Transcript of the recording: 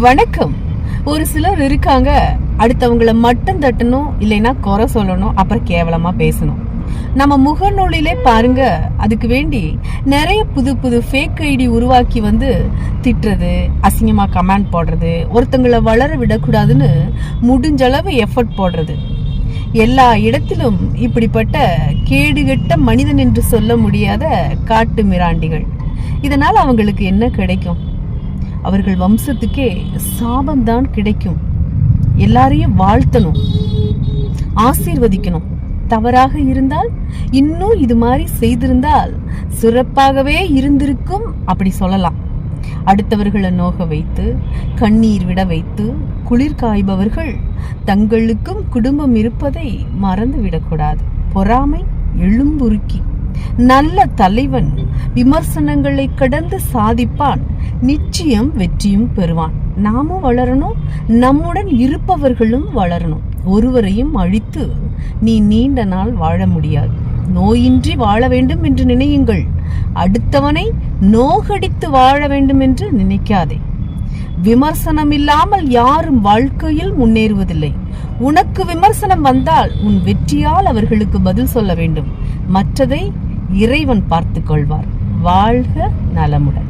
வணக்கம். ஒரு சிலர் இருக்காங்க. அடுத்தவங்கள மட்டும் தட்டணும் இல்லைன்னா குறை சொல்லணும் அப்புறம் கேவலமா பேசணும். நம்ம முகநூலிலே பாருங்க. அதுக்கு வேண்டி நிறைய புது புது ஃபேக் ஐடி உருவாக்கி வந்து திட்டுறது அசிங்கமா கமெண்ட் போடுறது ஒருத்தங்களை வளர விடக்கூடாதுன்னு முடிஞ்ச அளவு எஃபர்ட் போடுறது. எல்லா இடத்திலும் இப்படிப்பட்ட கேடுகெட்ட மனிதன் என்று சொல்ல முடியாத காட்டு மிராண்டிகள். இதனால் அவங்களுக்கு என்ன கிடைக்கும்? அவர்கள் வம்சத்துக்கே சாபம்தான் கிடைக்கும். எல்லாரையும் வாழ்த்தணும். ஆசீர்வதிக்கணும். தவறாக இருந்தால் இன்னும் இது மாதிரி செய்திருந்தால் சிறப்பாகவே இருந்திருக்கும் அப்படி சொல்லலாம். அடுத்தவர்களை நோக வைத்து கண்ணீர் விட வைத்து குளிர் காய்பவர்கள் தங்களுக்கும் குடும்பம் இருப்பதை மறந்து விடக்கூடாது. பொறாமை எழும்புருக்கி. நல்ல தலைவன் விமர்சனங்களை கடந்து சாதிப்பான். நிச்சயம் வெற்றியும் பெறுவான். நாமும் வளரணும் நம்முடன் இருப்பவர்களும் வளரணும். ஒருவரையும் அழித்து நீ நீண்ட நாள் வாழ முடியாது. நோயின்றி வாழ வேண்டும் என்று நினையுங்கள். அடுத்தவனை நோகடித்து வாழ வேண்டும் என்று நினைக்காதே. விமர்சனம் இல்லாமல் யாரும் வாழ்க்கையில் முன்னேறுவதில்லை. உனக்கு விமர்சனம் வந்தால் உன் வெற்றியால் அவர்களுக்கு பதில் சொல்ல வேண்டும். மற்றதை இறைவன் பார்த்துக் கொள்வார். வாழ்க நலமுடன்.